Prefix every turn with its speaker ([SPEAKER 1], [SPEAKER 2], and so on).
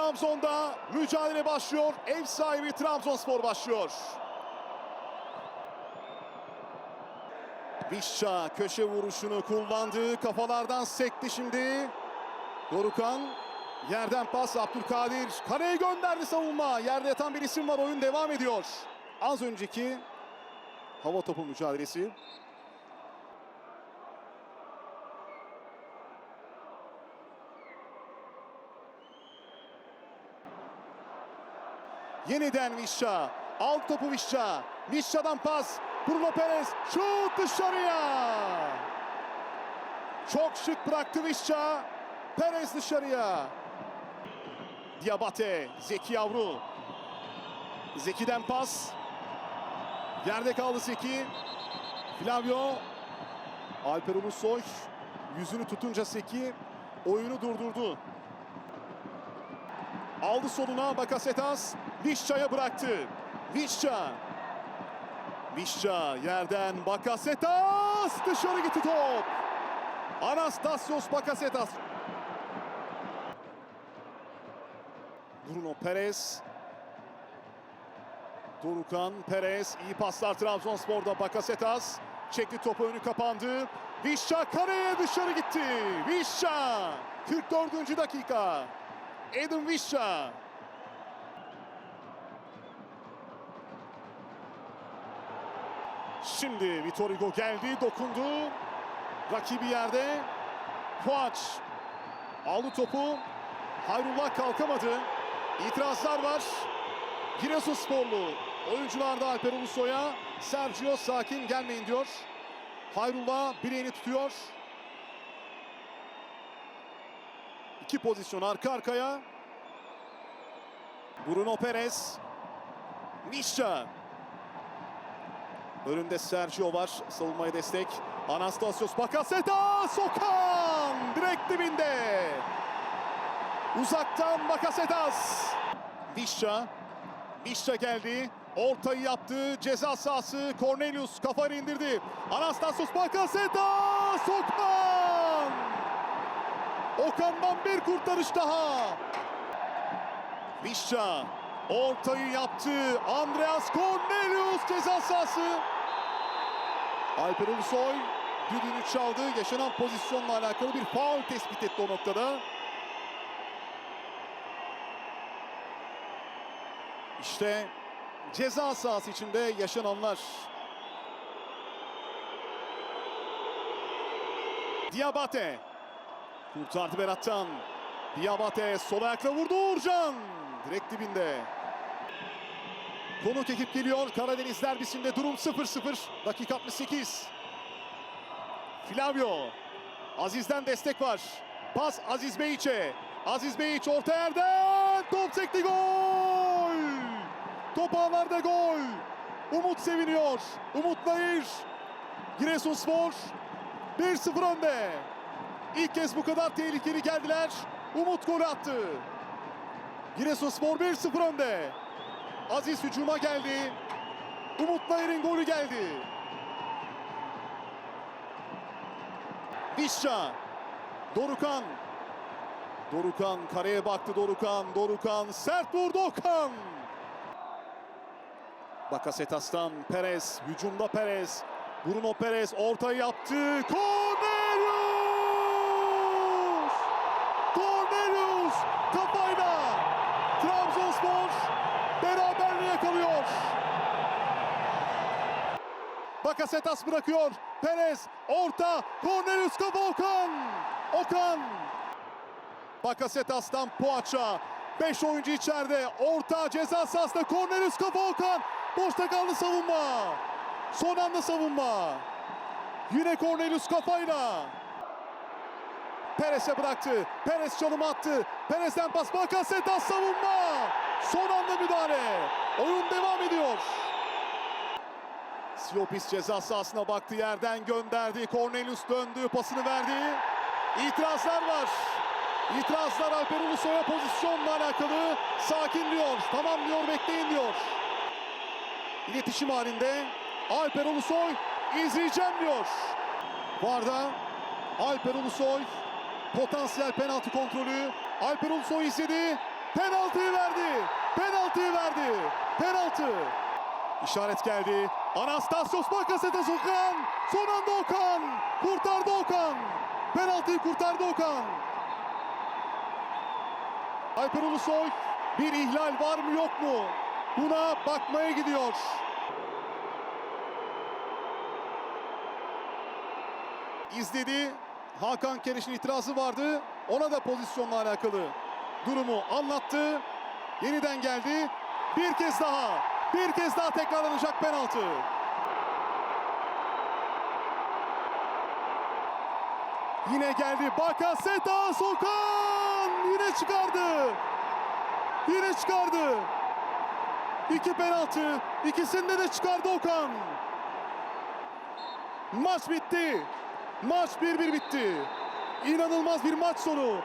[SPEAKER 1] Trabzon'da mücadele başlıyor. Ev sahibi Trabzonspor başlıyor. Vişça köşe vuruşunu kullandı. Kafalardan sekti şimdi. Dorukan yerden pas Abdülkadir. Kaleye gönderdi savunma. Yerde yatan bir isim var. Oyun devam ediyor. Az önceki hava topu mücadelesi. Yeniden Vişça. Alt topu Vişça. Vişça'dan pas. Bruno Perez. Şut dışarıya. Çok şık bıraktı Vişça. Perez dışarıya. Diabate. Zeki Yavru. Zeki'den pas. Yerde kaldı Zeki. Flavio. Alper Ulusoy. Yüzünü tutunca Zeki oyunu durdurdu. Aldı soluna Bakasetas. Vişça'ya bıraktı. Vişça. Vişça yerden Bakasetas. Dışarı gitti top. Anastasios Bakasetas. Bruno Perez. Dorukan Perez. iyi paslar Trabzonspor'da Bakasetas. Çekti topu önü kapandı. Vişça kareye dışarı gitti. Vişça. 44. dakika. Edin Vişça. Şimdi Vitor Hugo geldi, dokundu. Rakibi yerde. Puaç aldı topu. Hayrullah kalkamadı. İtirazlar var. Giresunsporlu oyuncularda Alper Ulusoy'a Sergio sakin gelmeyin diyor. Hayrullah bileğini tutuyor. İki pozisyon arka arkaya. Bruno Perez. Misha. Önünde Sergio var. Savunmaya destek. Anastasios Bakasetas. Okan. Direkt dibinde. Uzaktan Bakasetas. Vişça. Vişça geldi. Ortayı yaptı. Ceza sahası. Cornelius kafayı indirdi. Anastasios Bakasetas. Okan. Okan'dan bir kurtarış daha. Vişça ortayı yaptı. Andreas Cornelius ceza sahası. Alper Ulusoy düdüğünü çaldı. Yaşanan pozisyonla alakalı bir faul tespit etti o noktada. İşte ceza sahası içinde yaşananlar. Diabate kurtardı Berat'tan. Diabate sol ayakla vurdu Uğurcan. Direkt dibinde. Konuk ekip geliyor. Karadeniz derbisinde durum 0-0. Dakika 68. Flavio. Aziz'den destek var. Pas Aziz Beyiç'e. Aziz Beyiç orta yerden. Top sekti gol. Top ağlarda gol. Umut seviniyor. Umut Nayır. Giresunspor 1-0 önde. İlk kez bu kadar tehlikeli geldiler. Umut golü attı. Giresunspor 1-0 önde. Aziz hücuma geldi. Umut Nayır'ın golü geldi. Vişça. Dorukan. Dorukan kareye baktı Dorukan. Dorukan sert vurdu Okan. Bakasetas'tan Perez. Hücumda Perez. Bruno Perez ortayı yaptı. Cornelius! Cornelius kafayla Trabzonspor beraberliği yakalıyor. Bakasetas bırakıyor. Perez orta. Cornelius kafa Okan. Okan. Bakasetas'tan Poğaça. 5 oyuncu içeride. Orta ceza sahasında Cornelius kafa Okan. Boşta kaldı savunma. Son anda savunma. Yine Cornelius kafayla. Perez'e bıraktı. Perez çalım attı. Perez'den pas Bakasetas savunma. Son anda müdahale. Oyun devam ediyor. Siopis ceza sahasına baktı yerden gönderdi. Cornelius döndü pasını verdi. İtirazlar var. İtirazlar Alper Ulusoy'a pozisyonla alakalı. Sakin diyor. Tamam diyor bekleyin diyor. İletişim halinde Alper Ulusoy izleyeceğim diyor. Varda Alper Ulusoy potansiyel penaltı kontrolü. Alper Ulusoy izledi. Penaltıyı verdi. Penaltıyı verdi. Penaltı. İşaret geldi. Anastasios Bakasetas Okan. Son anda Okan. Kurtardı Okan. Penaltıyı kurtardı Okan. Alper Ulusoy bir ihlal var mı yok mu? Buna bakmaya gidiyor. İzledi. Hakan Kereş'in itirazı vardı. Ona da pozisyonla alakalı durumu anlattı. Yeniden geldi. Bir kez daha. Bir kez daha tekrarlanacak penaltı. Yine geldi. Bakasetas Okan yine çıkardı. Yine çıkardı. İki penaltı. İkisinde de çıkardı Okan. Maç bitti. Maç 1-1 bitti. İnanılmaz bir maç sonu.